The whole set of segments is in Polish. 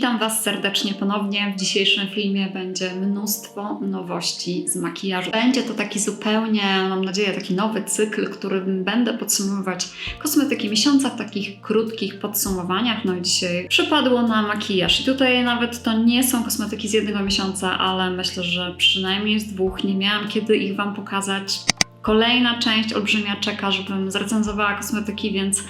Witam Was serdecznie ponownie. W dzisiejszym filmie będzie mnóstwo nowości z makijażu. Będzie to taki zupełnie, mam nadzieję, taki nowy cykl, którym będę podsumowywać kosmetyki miesiąca w takich krótkich podsumowaniach. No i dzisiaj przypadło na makijaż. I tutaj nawet to nie są kosmetyki z jednego miesiąca, ale myślę, że przynajmniej z dwóch. Nie miałam kiedy ich Wam pokazać. Kolejna część olbrzymia czeka, żebym zrecenzowała kosmetyki, więc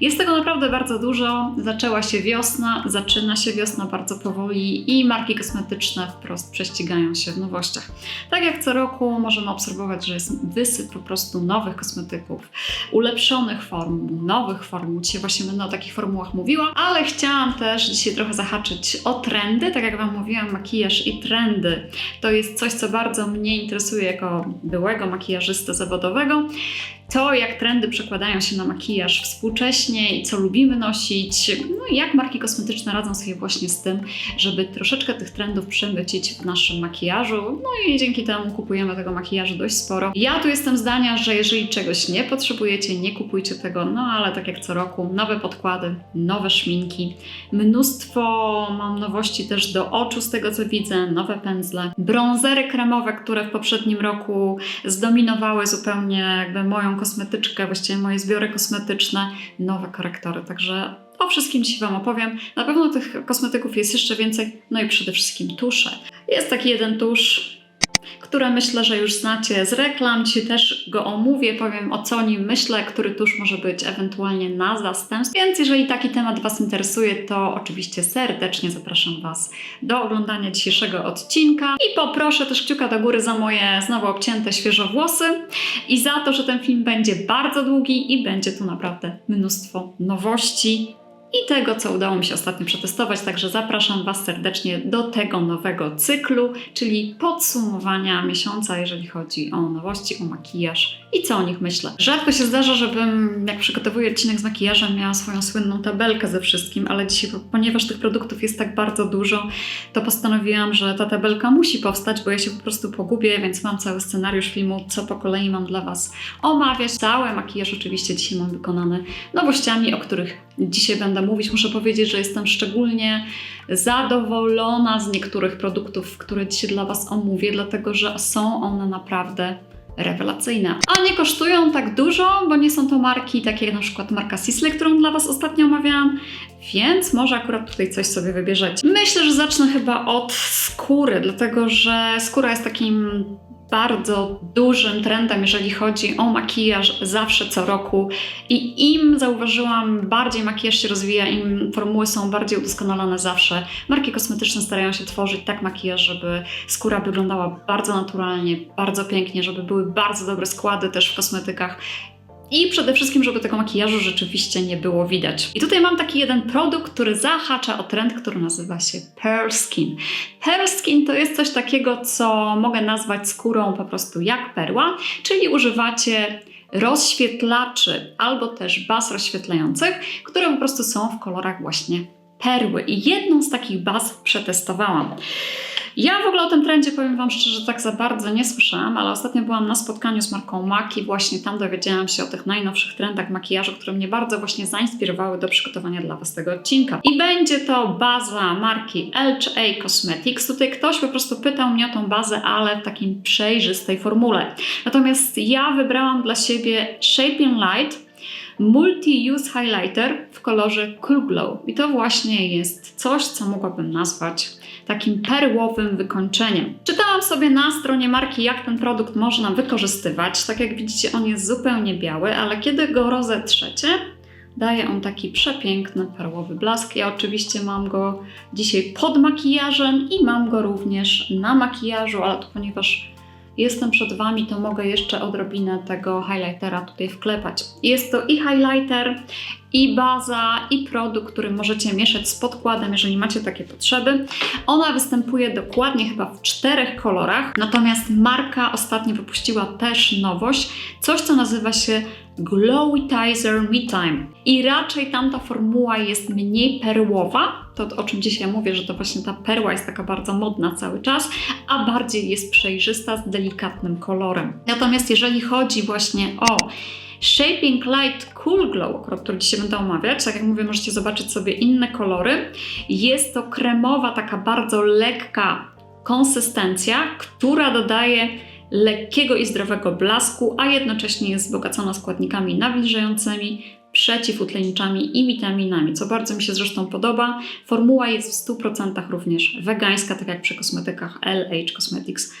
jest tego naprawdę bardzo dużo. Zaczęła się wiosna, zaczyna się wiosna bardzo powoli i marki kosmetyczne wprost prześcigają się w nowościach. Tak jak co roku możemy obserwować, że jest wysyp po prostu nowych kosmetyków, ulepszonych formuł, nowych formuł. Dzisiaj właśnie będę o takich formułach mówiła, ale chciałam też dzisiaj trochę zahaczyć o trendy. Tak jak Wam mówiłam, makijaż i trendy to jest coś, co bardzo mnie interesuje jako byłego makijażysty zawodowego. To, jak trendy przekładają się na makijaż współcześnie i co lubimy nosić, no i jak marki kosmetyczne radzą sobie właśnie z tym, żeby troszeczkę tych trendów przemycić w naszym makijażu. No i dzięki temu kupujemy tego makijażu dość sporo. Ja tu jestem zdania, że jeżeli czegoś nie potrzebujecie, nie kupujcie tego, no ale tak jak co roku, nowe podkłady, nowe szminki, mnóstwo mam nowości też do oczu z tego co widzę, nowe pędzle, brązery kremowe, które w poprzednim roku zdominowały zupełnie jakby moją kosmetyczkę, właściwie moje zbiory kosmetyczne, nowe korektory. Także o wszystkim dzisiaj Wam opowiem. Na pewno tych kosmetyków jest jeszcze więcej, no i przede wszystkim tusze. Jest taki jeden tusz, które myślę, że już znacie z reklam. Dzisiaj też go omówię, powiem o co nim myślę, który tusz może być ewentualnie na zastępstw. Więc jeżeli taki temat Was interesuje, to oczywiście serdecznie zapraszam Was do oglądania dzisiejszego odcinka i poproszę też kciuka do góry za moje znowu obcięte świeżo włosy i za to, że ten film będzie bardzo długi i będzie tu naprawdę mnóstwo nowości i tego, co udało mi się ostatnio przetestować. Także zapraszam Was serdecznie do tego nowego cyklu, czyli podsumowania miesiąca, jeżeli chodzi o nowości, o makijaż i co o nich myślę. Rzadko się zdarza, żebym, jak przygotowuję odcinek z makijażem, miała swoją słynną tabelkę ze wszystkim, ale dzisiaj, ponieważ tych produktów jest tak bardzo dużo, to postanowiłam, że ta tabelka musi powstać, bo ja się po prostu pogubię, więc mam cały scenariusz filmu, co po kolei mam dla Was omawiać. Cały makijaż oczywiście dzisiaj mam wykonany nowościami, o których dzisiaj będę mówić. Muszę powiedzieć, że jestem szczególnie zadowolona z niektórych produktów, które dzisiaj dla Was omówię, dlatego że są one naprawdę rewelacyjne. A nie kosztują tak dużo, bo nie są to marki takie jak na przykład marka Sisley, którą dla Was ostatnio omawiałam, więc może akurat tutaj coś sobie wybierzecie. Myślę, że zacznę chyba od skóry, dlatego że skóra jest takim bardzo dużym trendem, jeżeli chodzi o makijaż zawsze co roku. I im zauważyłam, bardziej makijaż się rozwija, im formuły są bardziej udoskonalone zawsze. Marki kosmetyczne starają się tworzyć tak makijaż, żeby skóra wyglądała bardzo naturalnie, bardzo pięknie, żeby były bardzo dobre składy też w kosmetykach. I przede wszystkim, żeby tego makijażu rzeczywiście nie było widać. I tutaj mam taki jeden produkt, który zahacza o trend, który nazywa się Pearl Skin. Pearl Skin to jest coś takiego, co mogę nazwać skórą po prostu jak perła, czyli używacie rozświetlaczy albo też baz rozświetlających, które po prostu są w kolorach właśnie perły. I jedną z takich baz przetestowałam. Ja w ogóle o tym trendzie powiem Wam szczerze, tak za bardzo nie słyszałam, ale ostatnio byłam na spotkaniu z marką MAC i właśnie tam dowiedziałam się o tych najnowszych trendach makijażu, które mnie bardzo właśnie zainspirowały do przygotowania dla Was tego odcinka. I będzie to baza marki LHA Cosmetics. Tutaj ktoś po prostu pytał mnie o tą bazę, ale w takim przejrzystej formule. Natomiast ja wybrałam dla siebie Shaping Light Multi-Use Highlighter w kolorze Cool Glow. I to właśnie jest coś, co mogłabym nazwać takim perłowym wykończeniem. Czytałam sobie na stronie marki, jak ten produkt można wykorzystywać. Tak jak widzicie, on jest zupełnie biały, ale kiedy go rozetrzecie, daje on taki przepiękny perłowy blask. Ja oczywiście mam go dzisiaj pod makijażem i mam go również na makijażu, ale to ponieważ jestem przed Wami, to mogę jeszcze odrobinę tego highlightera tutaj wklepać. Jest to i highlighter, i baza, i produkt, który możecie mieszać z podkładem, jeżeli macie takie potrzeby. Ona występuje dokładnie chyba w czterech kolorach, natomiast marka ostatnio wypuściła też nowość, coś co nazywa się Glowitizer Me Time. I raczej tamta formuła jest mniej perłowa, to o czym dzisiaj mówię, że to właśnie ta perła jest taka bardzo modna cały czas, a bardziej jest przejrzysta z delikatnym kolorem. Natomiast jeżeli chodzi właśnie o Shaping Light Cool Glow, który dzisiaj będę omawiać. Tak jak mówię, możecie zobaczyć sobie inne kolory. Jest to kremowa, taka bardzo lekka konsystencja, która dodaje lekkiego i zdrowego blasku, a jednocześnie jest wzbogacona składnikami nawilżającymi, przeciwutleniczami i witaminami, co bardzo mi się zresztą podoba. Formuła jest w 100% również wegańska, tak jak przy kosmetykach LH Cosmetics.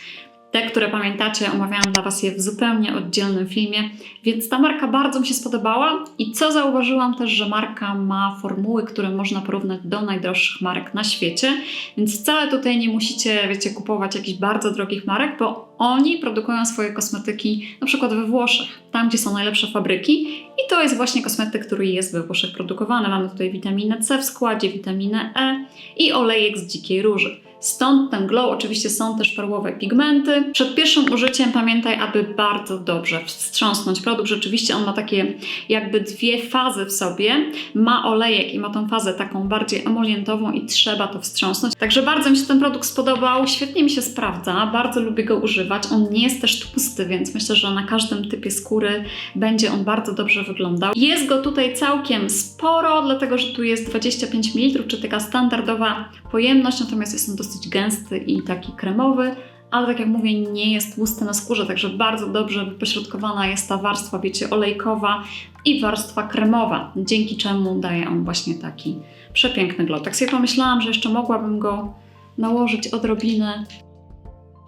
Te, które pamiętacie, omawiałam dla Was je w zupełnie oddzielnym filmie, więc ta marka bardzo mi się spodobała. I co zauważyłam też, że marka ma formuły, które można porównać do najdroższych marek na świecie, więc wcale tutaj nie musicie, wiecie, kupować jakichś bardzo drogich marek, bo oni produkują swoje kosmetyki na przykład we Włoszech, tam gdzie są najlepsze fabryki i to jest właśnie kosmetyk, który jest we Włoszech produkowany. Mamy tutaj witaminę C w składzie, witaminę E i olejek z dzikiej róży. Stąd ten glow, oczywiście są też perłowe pigmenty. Przed pierwszym użyciem pamiętaj, aby bardzo dobrze wstrząsnąć produkt. Rzeczywiście on ma takie jakby dwie fazy w sobie. Ma olejek i ma tą fazę taką bardziej emolientową i trzeba to wstrząsnąć. Także bardzo mi się ten produkt spodobał, świetnie mi się sprawdza, bardzo lubię go używać. On nie jest też tłusty, więc myślę, że na każdym typie skóry będzie on bardzo dobrze wyglądał. Jest go tutaj całkiem sporo, dlatego że tu jest 25 ml, czy taka standardowa pojemność, natomiast jest on dosyć gęsty i taki kremowy, ale tak jak mówię, nie jest tłusty na skórze, także bardzo dobrze wypośrodkowana jest ta warstwa, wiecie, olejkowa i warstwa kremowa, dzięki czemu daje on właśnie taki przepiękny glow. Tak sobie pomyślałam, że jeszcze mogłabym go nałożyć odrobinę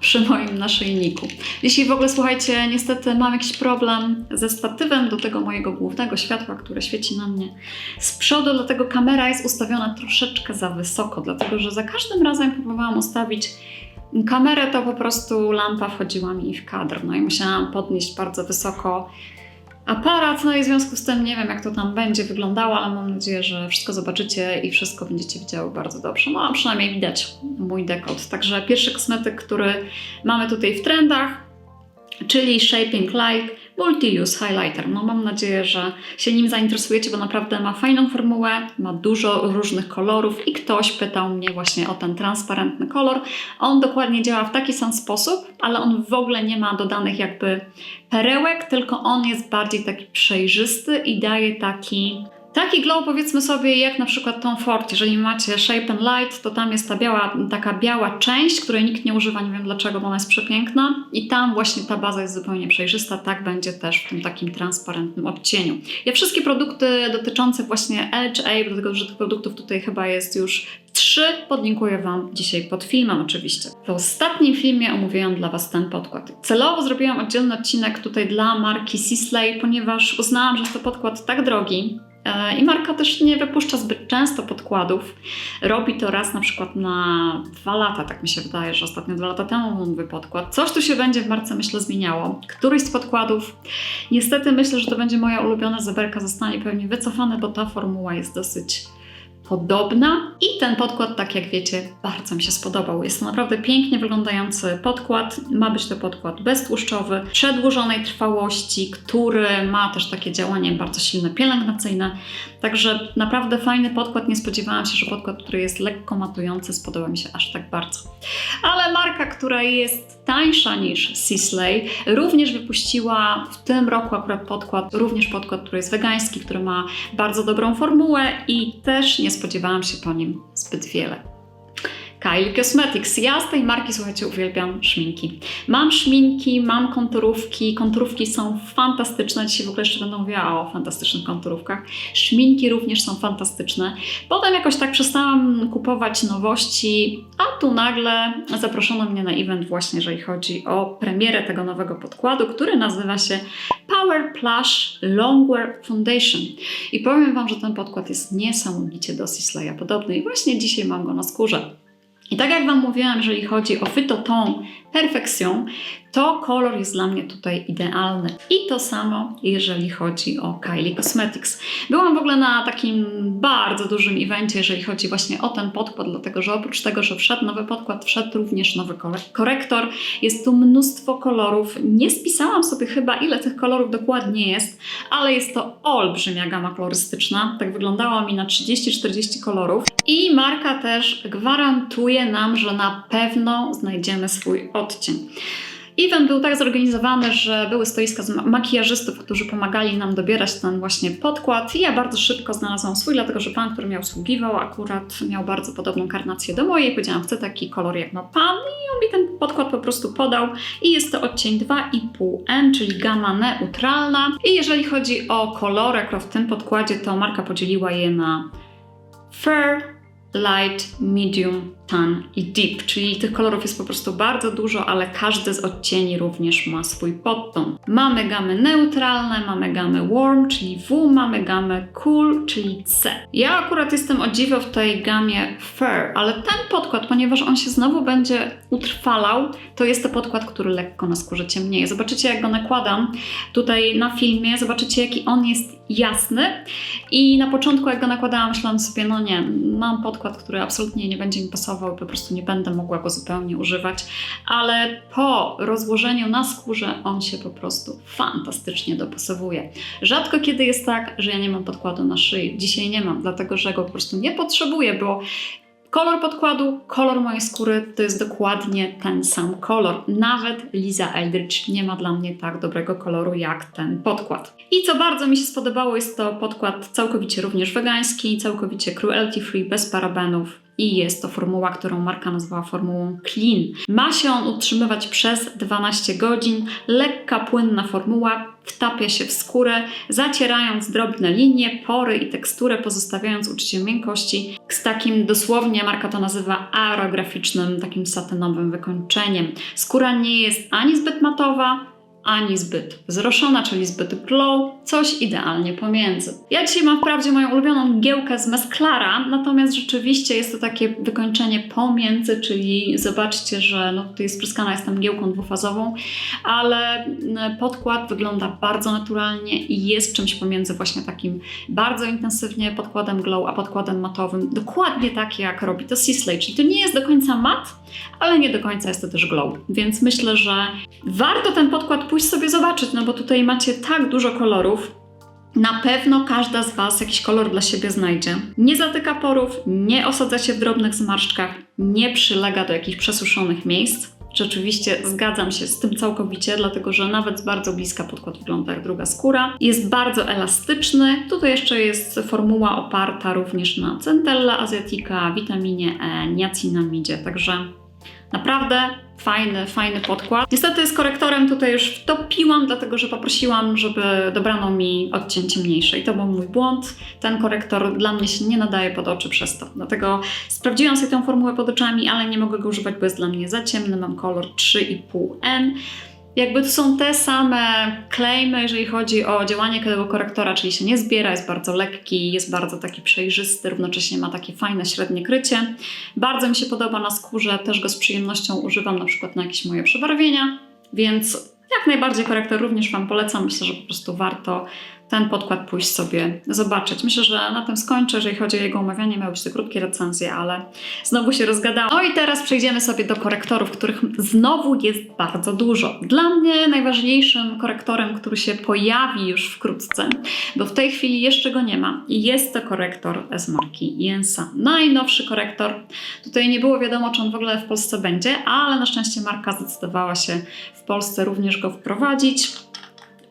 przy moim naszyjniku. Jeśli w ogóle, słuchajcie, niestety mam jakiś problem ze statywem do tego mojego głównego światła, które świeci na mnie z przodu, dlatego kamera jest ustawiona troszeczkę za wysoko, dlatego że za każdym razem próbowałam ustawić kamerę, to po prostu lampa wchodziła mi w kadr, no i musiałam podnieść bardzo wysoko aparat, no i w związku z tym nie wiem, jak to tam będzie wyglądało, ale mam nadzieję, że wszystko zobaczycie i wszystko będziecie widziały bardzo dobrze. No a przynajmniej widać mój dekolt. Także pierwszy kosmetyk, który mamy tutaj w trendach, czyli Shaping Light Multi-Use Highlighter. No mam nadzieję, że się nim zainteresujecie, bo naprawdę ma fajną formułę, ma dużo różnych kolorów i ktoś pytał mnie właśnie o ten transparentny kolor. On dokładnie działa w taki sam sposób, ale on w ogóle nie ma dodanych jakby perełek, tylko on jest bardziej taki przejrzysty i daje taki Taki glow powiedzmy sobie jak na przykład Tom Ford, jeżeli macie Shape and Light, to tam jest ta biała, taka biała część, której nikt nie używa, nie wiem dlaczego, bo ona jest przepiękna i tam właśnie ta baza jest zupełnie przejrzysta, tak będzie też w tym takim transparentnym odcieniu. Ja wszystkie produkty dotyczące właśnie LHA, dlatego że tych produktów tutaj chyba jest już trzy, podlinkuję Wam dzisiaj pod filmem oczywiście. W ostatnim filmie omówiłam dla Was ten podkład. Celowo zrobiłam oddzielny odcinek tutaj dla marki Sisley, ponieważ uznałam, że jest to podkład tak drogi, I marka też nie wypuszcza zbyt często podkładów. Robi to raz na przykład na dwa lata, tak mi się wydaje, że ostatnio dwa lata temu nowy podkład. Coś tu się będzie w marce, myślę, zmieniało. Któryś z podkładów, niestety myślę, że to będzie moja ulubiona zeberka, zostanie pewnie wycofane, bo ta formuła jest dosyć podobna i ten podkład, tak jak wiecie, bardzo mi się spodobał. Jest to naprawdę pięknie wyglądający podkład. Ma być to podkład beztłuszczowy, przedłużonej trwałości, który ma też takie działanie bardzo silne pielęgnacyjne. Także naprawdę fajny podkład. Nie spodziewałam się, że podkład, który jest lekko matujący, spodoba mi się aż tak bardzo. Ale marka, która jest tańsza niż Sisley, również wypuściła w tym roku akurat podkład, również podkład, który jest wegański, który ma bardzo dobrą formułę i też nie spodziewałam się po nim zbyt wiele. Kylie Cosmetics. Ja z tej marki, słuchajcie, uwielbiam szminki. Mam szminki, mam konturówki. Konturówki są fantastyczne. Dzisiaj w ogóle jeszcze będę mówiła o fantastycznych konturówkach. Szminki również są fantastyczne. Potem jakoś tak przestałam kupować nowości, a tu nagle zaproszono mnie na event właśnie, jeżeli chodzi o premierę tego nowego podkładu, który nazywa się Power Plush Longwear Foundation. I powiem Wam, że ten podkład jest niesamowicie do Sisleya podobny i właśnie dzisiaj mam go na skórze. I tak jak Wam mówiłam, jeżeli chodzi o Phytoton Perfection, to kolor jest dla mnie tutaj idealny. I to samo, jeżeli chodzi o Kylie Cosmetics. Byłam w ogóle na takim bardzo dużym evencie, jeżeli chodzi właśnie o ten podkład, dlatego że oprócz tego, że wszedł nowy podkład, wszedł również nowy korektor. Jest tu mnóstwo kolorów. Nie spisałam sobie chyba, ile tych kolorów dokładnie jest, ale jest to olbrzymia gama kolorystyczna. Tak wyglądała mi na 30-40 kolorów. I marka też gwarantuje nam, że na pewno znajdziemy swój odcień. Event był tak zorganizowany, że były stoiska z ma- makijażystów, którzy pomagali nam dobierać ten właśnie podkład i ja bardzo szybko znalazłam swój, dlatego że pan, który mi obsługiwał akurat miał bardzo podobną karnację do mojej. Powiedziałam, chcę taki kolor jak ma pan i on mi ten podkład po prostu podał i jest to odcień 2,5N, czyli gama neutralna. I jeżeli chodzi o kolory akurat w tym podkładzie, to marka podzieliła je na Fair, Light, Medium, Tan i Deep, czyli tych kolorów jest po prostu bardzo dużo, ale każdy z odcieni również ma swój podton. Mamy gamy neutralne, mamy gamy Warm, czyli W, mamy gamę Cool, czyli C. Ja akurat jestem o dziwo w tej gamie Fair, ale ten podkład, ponieważ on się znowu będzie utrwalał, to jest to podkład, który lekko na skórze ciemnieje. Zobaczycie jak go nakładam tutaj na filmie, zobaczycie jaki on jest jasny i na początku jak go nakładałam myślałam sobie, no nie, mam podkład, który absolutnie nie będzie mi pasował po prostu nie będę mogła go zupełnie używać, ale po rozłożeniu na skórze on się po prostu fantastycznie dopasowuje. Rzadko kiedy jest tak, że ja nie mam podkładu na szyi. Dzisiaj nie mam, dlatego że go po prostu nie potrzebuję, bo Kolor podkładu, kolor mojej skóry to jest dokładnie ten sam kolor. Nawet Liza Eldridge nie ma dla mnie tak dobrego koloru jak ten podkład. I co bardzo mi się spodobało, jest to podkład całkowicie również wegański, całkowicie cruelty free, bez parabenów. I jest to formuła, którą marka nazwała formułą Clean. Ma się on utrzymywać przez 12 godzin. Lekka, płynna formuła wtapia się w skórę, zacierając drobne linie, pory i teksturę, pozostawiając uczucie miękkości z takim dosłownie, marka to nazywa aerograficznym, takim satynowym wykończeniem. Skóra nie jest ani zbyt matowa, ani zbyt wzroszona, czyli zbyt glow, coś idealnie pomiędzy. Ja dzisiaj mam wprawdzie moją ulubioną mgiełkę z Mesclara, natomiast rzeczywiście jest to takie wykończenie pomiędzy, czyli zobaczcie, że no, tutaj spryskana jestem mgiełką dwufazową, ale mm, podkład wygląda bardzo naturalnie i jest czymś pomiędzy właśnie takim bardzo intensywnie podkładem glow, a podkładem matowym, dokładnie tak jak robi to Sisley, czyli to nie jest do końca mat, ale nie do końca jest to też glow, więc myślę, że warto ten podkład pójść sobie zobaczyć, no bo tutaj macie tak dużo kolorów, na pewno każda z Was jakiś kolor dla siebie znajdzie. Nie zatyka porów, nie osadza się w drobnych zmarszczkach, nie przylega do jakichś przesuszonych miejsc. Rzeczywiście zgadzam się z tym całkowicie, dlatego że nawet bardzo bliska podkład wygląda jak druga skóra. Jest bardzo elastyczny. Tutaj jeszcze jest formuła oparta również na Centella asiatica, witaminie E, niacinamidzie, także Naprawdę fajny, fajny podkład. Niestety z korektorem tutaj już wtopiłam, dlatego że poprosiłam, żeby dobrano mi odcień ciemniejszy. I to był mój błąd. Ten korektor dla mnie się nie nadaje pod oczy przez to. Dlatego sprawdziłam sobie tę formułę pod oczami, ale nie mogę go używać, bo jest dla mnie za ciemny. Mam kolor 3,5N. Jakby to są te same claimy, jeżeli chodzi o działanie tego korektora, czyli się nie zbiera, jest bardzo lekki, jest bardzo taki przejrzysty, równocześnie ma takie fajne średnie krycie. Bardzo mi się podoba na skórze, też go z przyjemnością używam na przykład na jakieś moje przebarwienia, więc jak najbardziej korektor również Wam polecam. Myślę, że po prostu warto ten podkład pójść sobie zobaczyć. Myślę, że na tym skończę, jeżeli chodzi o jego omawianie. Miały być to krótkie recenzje, ale znowu się rozgadałam. No i teraz przejdziemy sobie do korektorów, których znowu jest bardzo dużo. Dla mnie najważniejszym korektorem, który się pojawi już wkrótce, bo w tej chwili jeszcze go nie ma, jest to korektor z marki Jensa. Najnowszy korektor. Tutaj nie było wiadomo, czy on w ogóle w Polsce będzie, ale na szczęście marka zdecydowała się w Polsce również go wprowadzić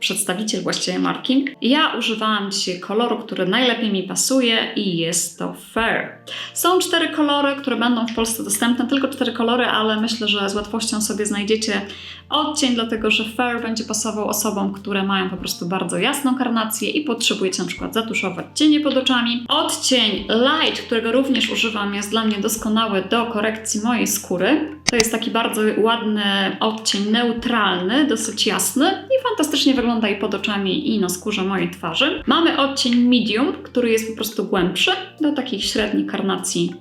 przedstawiciel właściwie marki. Ja używałam dzisiaj koloru, który najlepiej mi pasuje i jest to Fair. Są cztery kolory, które będą w Polsce dostępne, tylko cztery kolory, ale myślę, że z łatwością sobie znajdziecie odcień, dlatego że Fair będzie pasował osobom, które mają po prostu bardzo jasną karnację i potrzebujecie na przykład zatuszować cienie pod oczami. Odcień Light, którego również używam, jest dla mnie doskonały do korekcji mojej skóry. To jest taki bardzo ładny odcień neutralny, dosyć jasny i fantastycznie wygląda i pod oczami i na skórze mojej twarzy. Mamy odcień medium, który jest po prostu głębszy do takich średnich karnacji.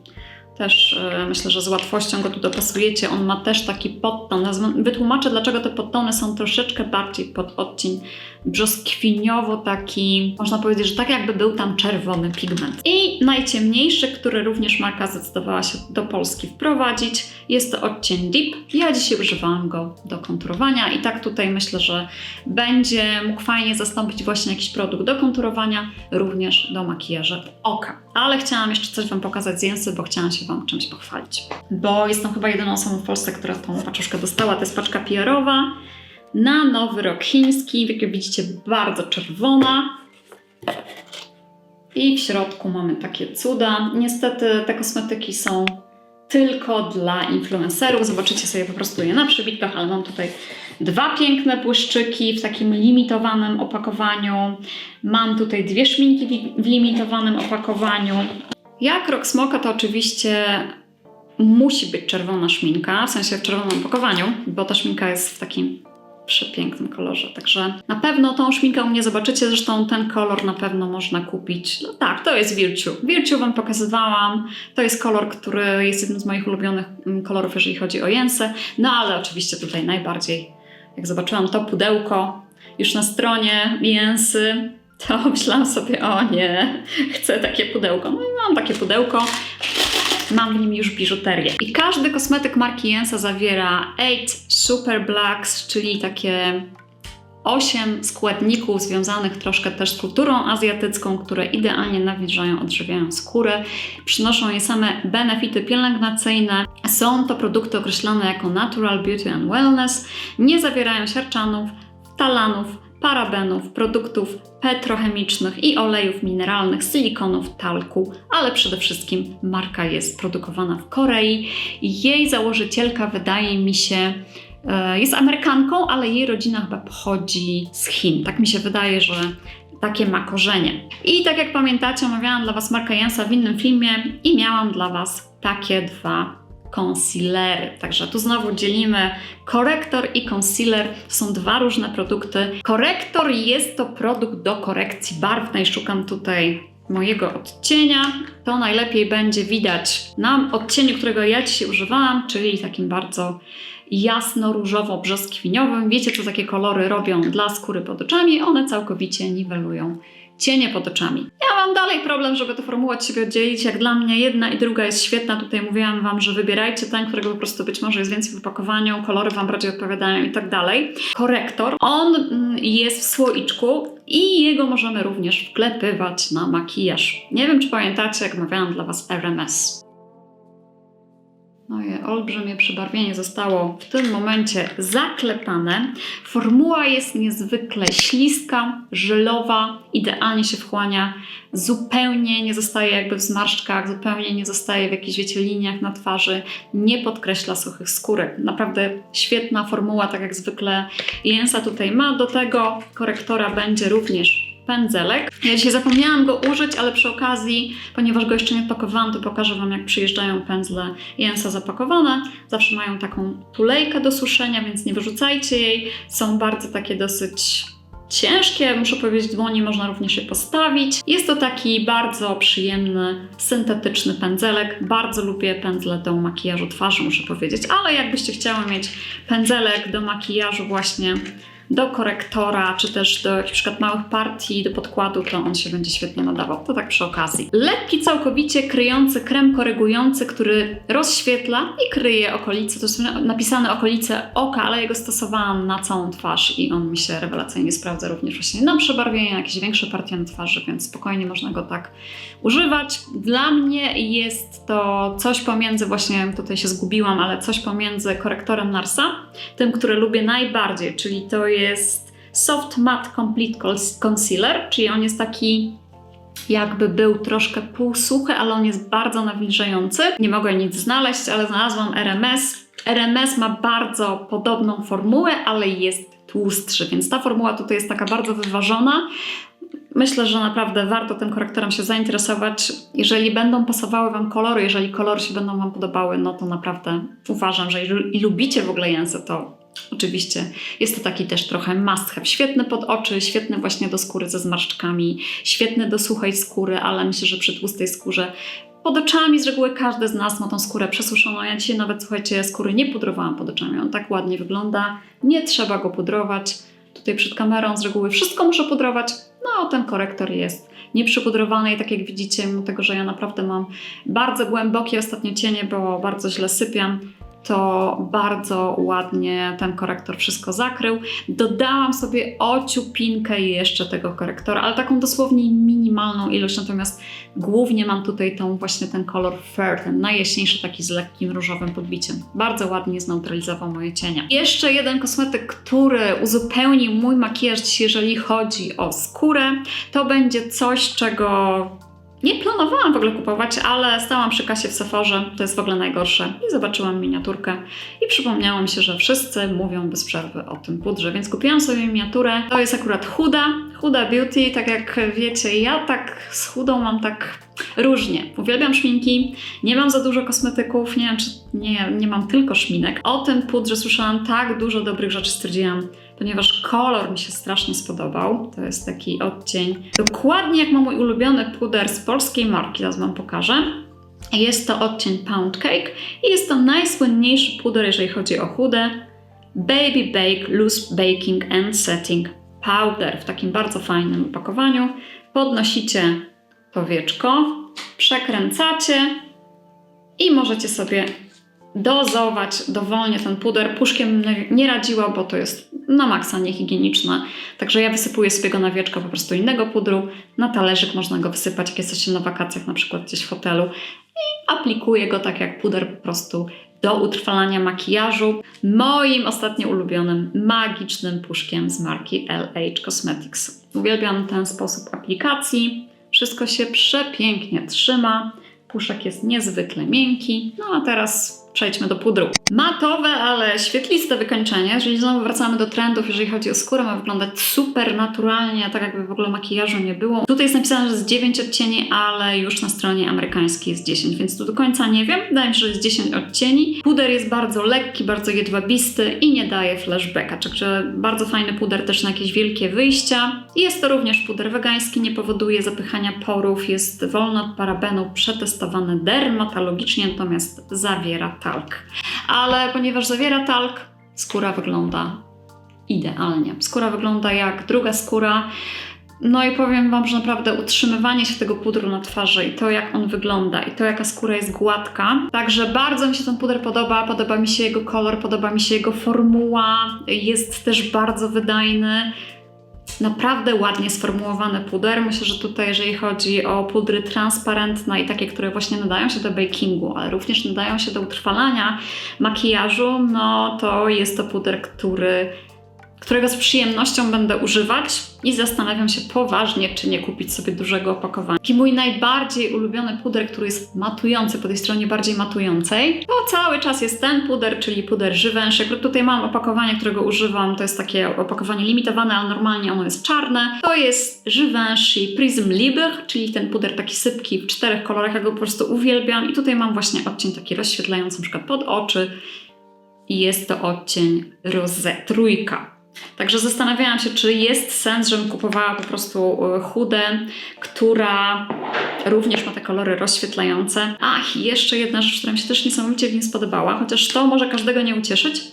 Też e, myślę, że z łatwością go tu dopasujecie. On ma też taki podton. Wytłumaczę, dlaczego te podtony są troszeczkę bardziej pod odcień brzoskwiniowo taki, można powiedzieć, że tak jakby był tam czerwony pigment. I najciemniejszy, który również marka zdecydowała się do Polski wprowadzić, jest to odcień Deep. Ja dzisiaj używałam go do konturowania i tak tutaj myślę, że będzie mógł fajnie zastąpić właśnie jakiś produkt do konturowania, również do makijażu oka. Ale chciałam jeszcze coś Wam pokazać z Jensy, bo chciałam się Wam czymś pochwalić. Bo jestem chyba jedyną osobą w Polsce, która tą paczuszkę dostała. To jest paczka PR-owa na Nowy Rok Chiński. Jak widzicie, bardzo czerwona. I w środku mamy takie cuda. Niestety te kosmetyki są tylko dla influencerów. Zobaczycie sobie po prostu je na przybitkach, ale mam tutaj dwa piękne błyszczyki w takim limitowanym opakowaniu. Mam tutaj dwie szminki w limitowanym opakowaniu. Jak rok smoka to oczywiście musi być czerwona szminka, w sensie w czerwonym opakowaniu, bo ta szminka jest w takim przepięknym kolorze. Także na pewno tą szminkę u mnie zobaczycie, zresztą ten kolor na pewno można kupić. No tak, to jest Virtue. Virtue Wam pokazywałam. To jest kolor, który jest jednym z moich ulubionych mm, kolorów, jeżeli chodzi o jęsę. No ale oczywiście tutaj najbardziej, jak zobaczyłam to pudełko już na stronie jęsy, to myślałam sobie, o nie, chcę takie pudełko. No i mam takie pudełko. Mam w nim już biżuterię. I każdy kosmetyk marki Jensa zawiera 8 Super Blacks, czyli takie 8 składników związanych troszkę też z kulturą azjatycką, które idealnie nawilżają, odżywiają skórę, przynoszą jej same benefity pielęgnacyjne. Są to produkty określone jako Natural Beauty and Wellness, nie zawierają siarczanów, talanów, parabenów, produktów petrochemicznych i olejów mineralnych, silikonów, talku, ale przede wszystkim marka jest produkowana w Korei. Jej założycielka wydaje mi się jest Amerykanką, ale jej rodzina chyba pochodzi z Chin. Tak mi się wydaje, że takie ma korzenie. I tak jak pamiętacie, omawiałam dla Was markę Jensa w innym filmie i miałam dla Was takie dwa concealery. Także tu znowu dzielimy korektor i concealer. To są dwa różne produkty. Korektor jest to produkt do korekcji barwnej. Szukam tutaj mojego odcienia. To najlepiej będzie widać na odcieniu, którego ja dzisiaj używałam, czyli takim bardzo jasno-różowo-brzoskwiniowym. Wiecie, co takie kolory robią dla skóry pod oczami? One całkowicie niwelują cienie pod oczami. Ja mam dalej problem, żeby tę formułę od siebie oddzielić. Jak dla mnie jedna i druga jest świetna. Tutaj mówiłam Wam, że wybierajcie ten, którego po prostu być może jest więcej w opakowaniu, kolory Wam bardziej odpowiadają i tak dalej. Korektor, on mm, jest w słoiczku i jego możemy również wklepywać na makijaż. Nie wiem, czy pamiętacie, jak mawiałam dla Was RMS. Moje olbrzymie przybarwienie zostało w tym momencie zaklepane. Formuła jest niezwykle śliska, żelowa, idealnie się wchłania, zupełnie nie zostaje jakby w zmarszczkach, zupełnie nie zostaje w jakichś, wiecie, liniach na twarzy, nie podkreśla suchych skórek. Naprawdę świetna formuła, tak jak zwykle Jensa tutaj ma. Do tego korektora będzie również pędzelek. Ja dzisiaj zapomniałam go użyć, ale przy okazji, ponieważ go jeszcze nie pakowałam, to pokażę Wam, jak przyjeżdżają pędzle Jensa zapakowane. Zawsze mają taką tulejkę do suszenia, więc nie wyrzucajcie jej. Są bardzo takie dosyć ciężkie, muszę powiedzieć, dłoni można również je postawić. Jest to taki bardzo przyjemny, syntetyczny pędzelek. Bardzo lubię pędzle do makijażu twarzy, muszę powiedzieć, ale jakbyście chciały mieć pędzelek do makijażu właśnie do korektora, czy też do jakichś przykład małych partii, do podkładu, to on się będzie świetnie nadawał. To tak przy okazji. Lekki, całkowicie kryjący krem korygujący, który rozświetla i kryje okolice. To jest napisane okolice oka, ale jego stosowałam na całą twarz i on mi się rewelacyjnie sprawdza również właśnie na przebarwienie, na jakieś większe partie na twarzy, więc spokojnie można go tak używać. Dla mnie jest to coś pomiędzy, właśnie tutaj się zgubiłam, ale coś pomiędzy korektorem Narsa, tym, który lubię najbardziej, czyli to jest Soft Matte Complete Concealer, czyli on jest taki jakby był troszkę półsuchy, ale on jest bardzo nawilżający. Nie mogę nic znaleźć, ale znalazłam RMS. RMS ma bardzo podobną formułę, ale jest tłustszy, więc ta formuła tutaj jest taka bardzo wyważona. Myślę, że naprawdę warto tym korektorem się zainteresować. Jeżeli będą pasowały Wam kolory, jeżeli kolory się będą Wam podobały, no to naprawdę uważam, że jeżeli lubicie w ogóle język, to Oczywiście jest to taki też trochę must have. Świetny pod oczy, świetny właśnie do skóry ze zmarszczkami, świetny do suchej skóry, ale myślę, że przy tłustej skórze pod oczami z reguły każdy z nas ma tą skórę przesuszoną. Ja dzisiaj nawet, słuchajcie, skóry nie pudrowałam pod oczami. On tak ładnie wygląda. Nie trzeba go pudrować. Tutaj przed kamerą z reguły wszystko muszę pudrować. No, ten korektor jest nieprzypudrowany i tak jak widzicie, mimo tego, że ja naprawdę mam bardzo głębokie ostatnio cienie, bo bardzo źle sypiam, to bardzo ładnie ten korektor wszystko zakrył. Dodałam sobie ociupinkę jeszcze tego korektora, ale taką dosłownie minimalną ilość, natomiast głównie mam tutaj tą właśnie ten kolor Fair, ten najjaśniejszy taki z lekkim różowym podbiciem. Bardzo ładnie zneutralizował moje cienie. Jeszcze jeden kosmetyk, który uzupełnił mój makijaż jeżeli chodzi o skórę, to będzie coś, czego nie planowałam w ogóle kupować, ale stałam przy kasie w Sephorze, to jest w ogóle najgorsze. I zobaczyłam miniaturkę i przypomniało mi się, że wszyscy mówią bez przerwy o tym pudrze, więc kupiłam sobie miniaturę. To jest akurat Huda, Huda Beauty, tak jak wiecie, ja tak z Hudą mam tak różnie. Uwielbiam szminki, nie mam za dużo kosmetyków, nie nie, nie mam tylko szminek. O tym pudrze słyszałam tak dużo dobrych rzeczy, stwierdziłam, ponieważ kolor mi się strasznie spodobał. To jest taki odcień, dokładnie jak ma mój ulubiony puder z polskiej marki, zaraz Wam pokażę. Jest to odcień Pound Cake i jest to najsłynniejszy puder, jeżeli chodzi o chudę. Baby Bake Loose Baking and Setting Powder w takim bardzo fajnym opakowaniu. Podnosicie to wieczko, przekręcacie i możecie sobie dozować dowolnie ten puder. Puszkiem nie radziła, bo to jest na maksa niehigieniczne. Także ja wysypuję sobie go na wieczko po prostu innego pudru. Na talerzyk można go wysypać, jak jesteście na wakacjach, na przykład gdzieś w hotelu. I aplikuję go tak jak puder po prostu do utrwalania makijażu. Moim ostatnio ulubionym magicznym puszkiem z marki LH Cosmetics. Uwielbiam ten sposób aplikacji. Wszystko się przepięknie trzyma. Puszek jest niezwykle miękki. No a teraz przejdźmy do pudru. Matowe, ale świetliste wykończenie. Jeżeli znowu wracamy do trendów, jeżeli chodzi o skórę, ma wyglądać super naturalnie, tak jakby w ogóle makijażu nie było. Tutaj jest napisane, że jest 9 odcieni, ale już na stronie amerykańskiej jest 10, więc tu do końca nie wiem. Wydaje mi się, że jest 10 odcieni. Puder jest bardzo lekki, bardzo jedwabisty i nie daje flashbacka, także bardzo fajny puder też na jakieś wielkie wyjścia. Jest to również puder wegański, nie powoduje zapychania porów, jest wolny od parabenu, przetestowany dermatologicznie, natomiast zawiera talk. Ale ponieważ zawiera talk, skóra wygląda idealnie. Skóra wygląda jak druga skóra. No i powiem Wam, że naprawdę utrzymywanie się tego pudru na twarzy i to, jak on wygląda, i to, jaka skóra jest gładka. Także bardzo mi się ten puder podoba, podoba mi się jego kolor, podoba mi się jego formuła, jest też bardzo wydajny naprawdę ładnie sformułowany puder. Myślę, że tutaj, jeżeli chodzi o pudry transparentne i takie, które właśnie nadają się do bakingu, ale również nadają się do utrwalania makijażu, no to jest to puder, który którego z przyjemnością będę używać i zastanawiam się poważnie, czy nie kupić sobie dużego opakowania. Taki mój najbardziej ulubiony puder, który jest matujący, po tej stronie bardziej matującej, to cały czas jest ten puder, czyli puder Givenchy. Tutaj mam opakowanie, którego używam, to jest takie opakowanie limitowane, ale normalnie ono jest czarne. To jest Givenchy Prism Libre, czyli ten puder taki sypki w czterech kolorach, ja go po prostu uwielbiam i tutaj mam właśnie odcień taki rozświetlający, przykład pod oczy i jest to odcień Rosé Trójka. Także zastanawiałam się, czy jest sens, żebym kupowała po prostu e, chudę, która również ma te kolory rozświetlające. Ach, i jeszcze jedna rzecz, która mi się też niesamowicie w nim spodobała, chociaż to może każdego nie ucieszyć.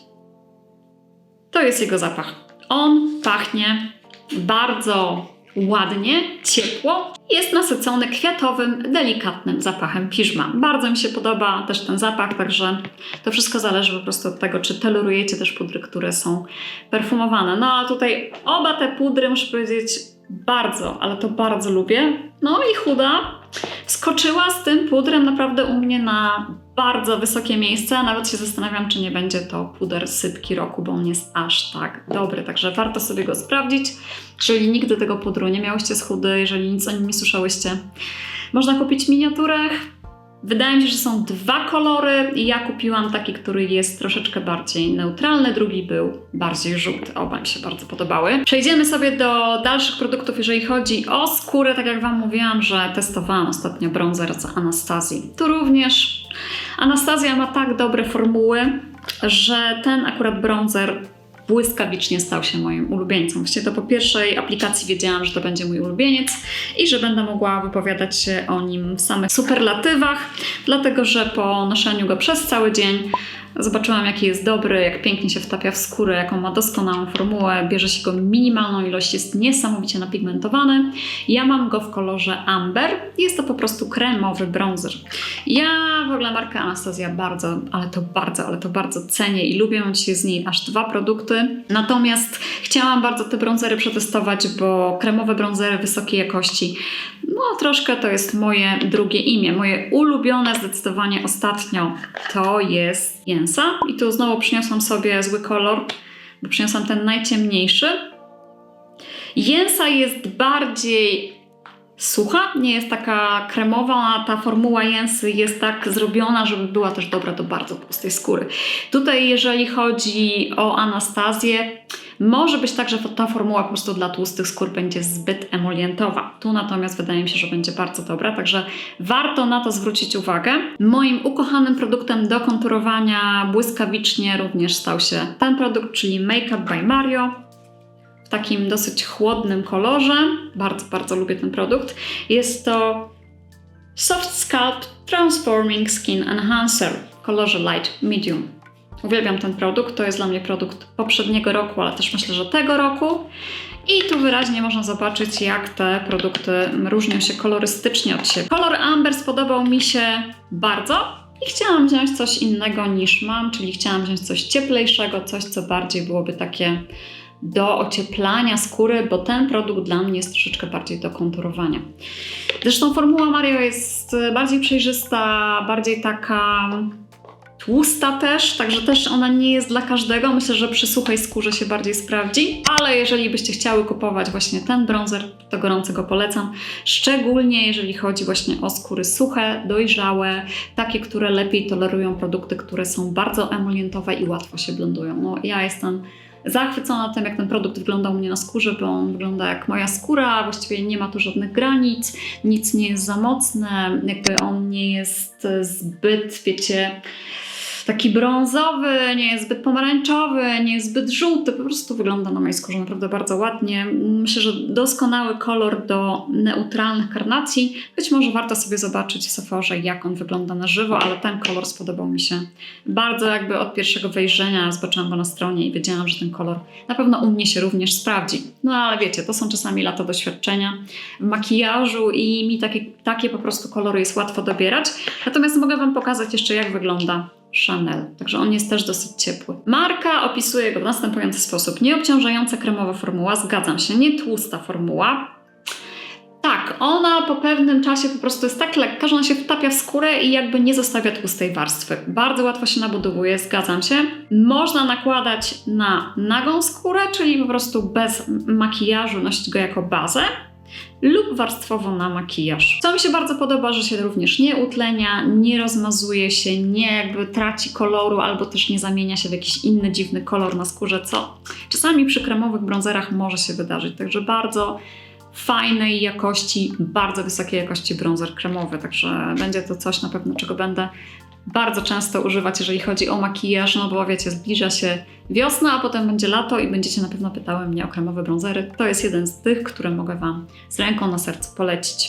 To jest jego zapach. On pachnie bardzo ładnie, ciepło. Jest nasycony kwiatowym, delikatnym zapachem piżma. Bardzo mi się podoba też ten zapach, także to wszystko zależy po prostu od tego, czy telurujecie też pudry, które są perfumowane. No a tutaj oba te pudry, muszę powiedzieć, bardzo, ale to bardzo lubię. No i chuda skoczyła z tym pudrem naprawdę u mnie na bardzo wysokie miejsce, a nawet się zastanawiam, czy nie będzie to puder sypki roku, bo on jest aż tak dobry, także warto sobie go sprawdzić. Jeżeli nigdy tego pudru nie miałyście z chudy, jeżeli nic o nim nie słyszałyście, można kupić w miniaturach. Wydaje mi się, że są dwa kolory i ja kupiłam taki, który jest troszeczkę bardziej neutralny, drugi był bardziej żółty. Oba mi się bardzo podobały. Przejdziemy sobie do dalszych produktów, jeżeli chodzi o skórę. Tak jak Wam mówiłam, że testowałam ostatnio bronzer z Anastazji. Tu również Anastazja ma tak dobre formuły, że ten akurat bronzer błyskawicznie stał się moim ulubieńcem. Właściwie to po pierwszej aplikacji wiedziałam, że to będzie mój ulubieniec i że będę mogła wypowiadać się o nim w samych superlatywach, dlatego że po noszeniu go przez cały dzień Zobaczyłam, jaki jest dobry, jak pięknie się wtapia w skórę, jaką ma doskonałą formułę. Bierze się go minimalną ilość, jest niesamowicie napigmentowany. Ja mam go w kolorze amber. Jest to po prostu kremowy bronzer. Ja w ogóle markę Anastasia bardzo, ale to bardzo, ale to bardzo cenię i lubię. Mam dzisiaj z niej aż dwa produkty. Natomiast chciałam bardzo te bronzery przetestować, bo kremowe bronzery wysokiej jakości, no troszkę to jest moje drugie imię. Moje ulubione zdecydowanie ostatnio to jest Jensa. I tu znowu przyniosłam sobie zły kolor, bo przyniosłam ten najciemniejszy. Jensa jest bardziej sucha, nie jest taka kremowa, ta formuła jęsy jest tak zrobiona, żeby była też dobra do bardzo tłustej skóry. Tutaj jeżeli chodzi o Anastazję, może być tak, że ta formuła po prostu dla tłustych skór będzie zbyt emolientowa. Tu natomiast wydaje mi się, że będzie bardzo dobra, także warto na to zwrócić uwagę. Moim ukochanym produktem do konturowania błyskawicznie również stał się ten produkt, czyli Makeup by Mario takim dosyć chłodnym kolorze. Bardzo, bardzo lubię ten produkt. Jest to Soft Sculpt Transforming Skin Enhancer w kolorze Light Medium. Uwielbiam ten produkt, to jest dla mnie produkt poprzedniego roku, ale też myślę, że tego roku. I tu wyraźnie można zobaczyć, jak te produkty różnią się kolorystycznie od siebie. Kolor Amber spodobał mi się bardzo, i chciałam wziąć coś innego niż mam, czyli chciałam wziąć coś cieplejszego, coś, co bardziej byłoby takie do ocieplania skóry, bo ten produkt dla mnie jest troszeczkę bardziej do konturowania. Zresztą formuła Mario jest bardziej przejrzysta, bardziej taka tłusta też, także też ona nie jest dla każdego. Myślę, że przy suchej skórze się bardziej sprawdzi, ale jeżeli byście chciały kupować właśnie ten bronzer, to gorąco go polecam. Szczególnie jeżeli chodzi właśnie o skóry suche, dojrzałe, takie, które lepiej tolerują produkty, które są bardzo emolientowe i łatwo się blendują. No ja jestem zachwycona tym, jak ten produkt wygląda u mnie na skórze, bo on wygląda jak moja skóra, właściwie nie ma tu żadnych granic, nic nie jest za mocne, jakby on nie jest zbyt, wiecie, taki brązowy, nie jest zbyt pomarańczowy, nie jest zbyt żółty, po prostu wygląda na mojej skórze naprawdę bardzo ładnie. Myślę, że doskonały kolor do neutralnych karnacji. Być może warto sobie zobaczyć w Sephorze, jak on wygląda na żywo, ale ten kolor spodobał mi się bardzo jakby od pierwszego wejrzenia. Zobaczyłam go na stronie i wiedziałam, że ten kolor na pewno u mnie się również sprawdzi. No ale wiecie, to są czasami lata doświadczenia w makijażu i mi takie, takie po prostu kolory jest łatwo dobierać. Natomiast mogę Wam pokazać jeszcze, jak wygląda Chanel. Także on jest też dosyć ciepły. Marka opisuje go w następujący sposób. Nieobciążająca kremowa formuła, zgadzam się, nie tłusta formuła. Tak, ona po pewnym czasie po prostu jest tak lekka, że ona się wtapia w skórę i jakby nie zostawia tłustej warstwy. Bardzo łatwo się nabudowuje, zgadzam się. Można nakładać na nagą skórę, czyli po prostu bez makijażu nosić go jako bazę lub warstwowo na makijaż. Co mi się bardzo podoba, że się również nie utlenia, nie rozmazuje się, nie jakby traci koloru albo też nie zamienia się w jakiś inny dziwny kolor na skórze, co czasami przy kremowych bronzerach może się wydarzyć. Także bardzo fajnej jakości, bardzo wysokiej jakości bronzer kremowy, także będzie to coś na pewno, czego będę bardzo często używać, jeżeli chodzi o makijaż, no bo wiecie, zbliża się wiosna, a potem będzie lato i będziecie na pewno pytały mnie o kremowe bronzery. To jest jeden z tych, które mogę Wam z ręką na sercu polecić.